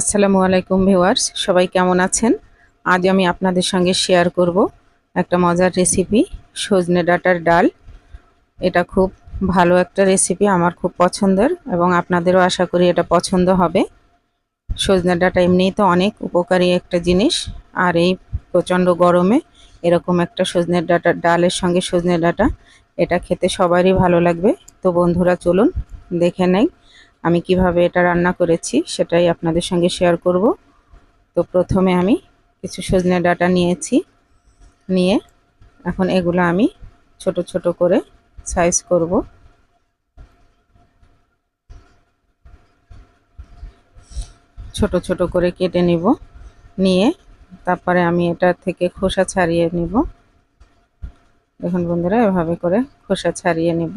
আসসালামু আলাইকুম ভিউয়ার্স, সবাই কেমন আছেন? আজ আমি আপনাদের সঙ্গে শেয়ার করব একটা মজার রেসিপি সজনে ডাঁটার ডাল। এটা খুব ভালো একটা রেসিপি আমার খুব পছন্দের এবং আপনাদেরও আশা করি এটা পছন্দ হবে। সজনে ডাঁটা এমনিই তো অনেক উপকারী একটা জিনিস, আর এই প্রচণ্ড গরমে এরকম একটা সজনে ডাঁটা, ডালের সঙ্গে সজনে ডাঁটা, এটা খেতে সবারই ভালো লাগবে। তো বন্ধুরা, চলুন দেখে নেই। আমি কীভাবে এটা রান্না করেছি সেটাই আপনাদের সঙ্গে শেয়ার করব। তো প্রথমে আমি কিছু সজনে ডাটা নিয়েছি, নিয়ে এখন এগুলো আমি ছোট ছোট করে সাইজ করব। ছোট ছোট করে কেটে নিব, নিয়ে তারপরে আমি এটা থেকে খোসা ছাড়িয়ে নিব। দেখুন বন্ধুরা, এভাবে করে খোসা ছাড়িয়ে নিব।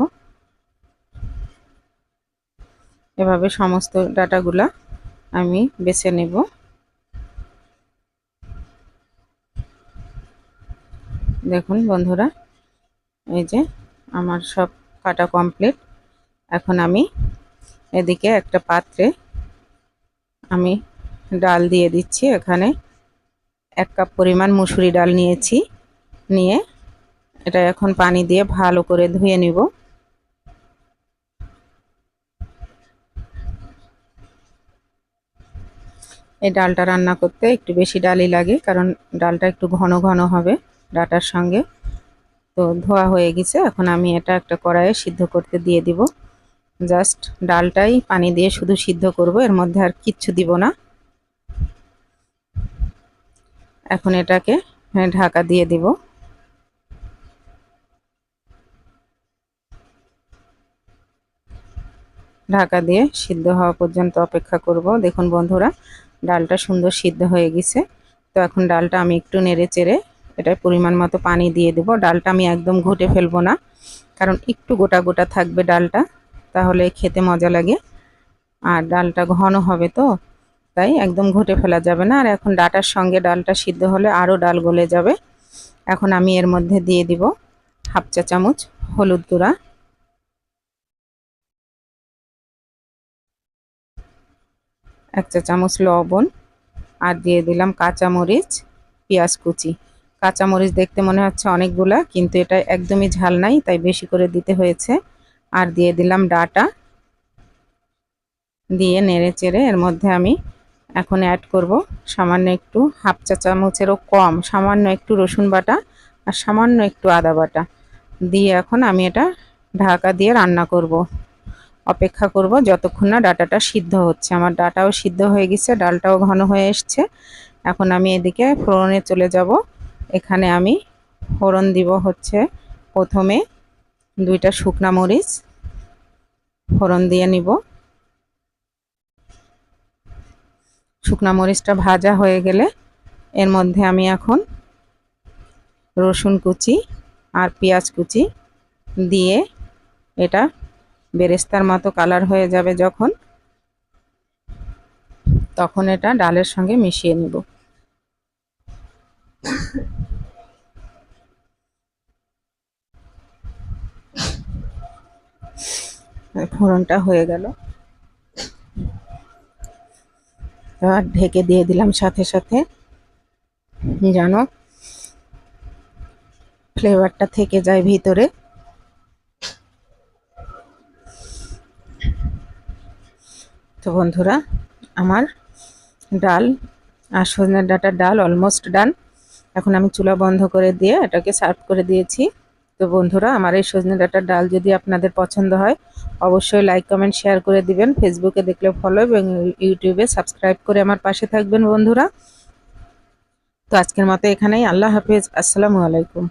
এভাবে সমস্ত ডাটাগুলা আমি বেছে নেব। দেখুন বন্ধুরা, এই যে আমার সব কাটা কমপ্লিট এখন আমি এদিকে একটা পাত্রে আমি ডাল দিয়ে দিচ্ছি। এখানে এক কাপ পরিমাণ মুসুরি ডাল নিয়েছি। নিয়ে এটা এখন পানি দিয়ে ভালো করে ধুয়ে নিব। এই ডালটা রান্না করতে একটু বেশি ডালই লাগে, কারণ ডালটা একটু ঘন ঘন হবে ডাটার সঙ্গে। তো ধোয়া হয়ে গেছে, এখন আমি এটা একটা কড়াইয়ে সিদ্ধ করতে দিয়ে দিব। জাস্ট ডালটাই পানি দিয়ে শুধু সিদ্ধ করব, এর মধ্যে আর কিচ্ছু দিব না। এখন এটাকে ঢাকা দিয়ে দিব। ঢাকা দিয়ে সিদ্ধ হওয়া পর্যন্ত অপেক্ষা করব। দেখুন বন্ধুরা ডালটা সুন্দর সিদ্ধ হয়ে গেছে। তো এখন ডালটা আমি একটু নেড়ে চেড়ে এটায় পরিমাণ মতো পানি দিয়ে দেবো। ডালটা আমি একদম ঘুটে ফেলব না, কারণ একটু গোটা গোটা থাকবে ডালটা, তাহলে খেতে মজা লাগে। আর ডালটা ঘন হবে তো, তাই একদম ঘুটে ফেলা যাবে না। আর এখন ডাটার সঙ্গে ডালটা সিদ্ধ হলে আরও ডাল গলে যাবে। এখন আমি এর মধ্যে দিয়ে দিব হাফ চা চামচ হলুদ গুঁড়া। এক চা চামচ লবণ আর দিয়ে দিলাম কাঁচামরিচ, পেঁয়াজ কুচি। কাঁচামরিচ দেখতে মনে হচ্ছে অনেকগুলা, কিন্তু এটা একদমই ঝাল নাই, তাই বেশি করে দিতে হয়েছে। আর দিয়ে দিলাম ডাটা। দিয়ে নেড়ে চেড়ে এর মধ্যে আমি এখন অ্যাড করব সামান্য একটু হাফ চা চামচেরও কম, সামান্য একটু রসুন বাটা আর সামান্য একটু আদা বাটা। দিয়ে এখন আমি এটা ঢাকা দিয়ে রান্না করব। অপেক্ষা করব যতক্ষণ না ডাটাটা সিদ্ধ হচ্ছে। আমার ডাটাও সিদ্ধ হয়ে গেছে, ডালটাও ঘন হয়ে এসছে। এখন আমি এদিকে ফোড়নে চলে যাব। এখানে আমি ফোড়ন দিব হচ্ছে প্রথমে দুইটা শুকনা মরিচ, ফোড়ন দিয়ে নিব। শুকনা মরিচটা ভাজা হয়ে গেলে এর মধ্যে আমি এখন রসুন কুচি আর পেঁয়াজ কুচি দিয়ে এটা বেরেস্তার মতো কালার হয়ে যাবে যখন, তখন এটা ডালের সঙ্গে মিশিয়ে নিব। ফোড়নটা হয়ে গেল। এবার ঢেকে দিয়ে দিলাম সাথে সাথে, যেন ফ্লেভারটা থেকে যায় ভিতরে। তো বন্ধুরা, আমার ডাল আর সজনের ডাটার ডাল অলমোস্ট ডান এখন আমি চুলা বন্ধ করে দিয়ে এটাকে সার্ভ করে দিয়েছি। তো বন্ধুরা, আমার এই সজনে ডাটার ডাল যদি আপনাদের পছন্দ হয়, অবশ্যই লাইক কমেন্ট শেয়ার করে দিবেন। ফেসবুকে দেখলে ফলো এবং ইউটিউবে সাবস্ক্রাইব করে আমার পাশে থাকবেন বন্ধুরা। তো আজকের মতো এখানেই, আল্লাহ হাফেজ। আসসালামু আলাইকুম।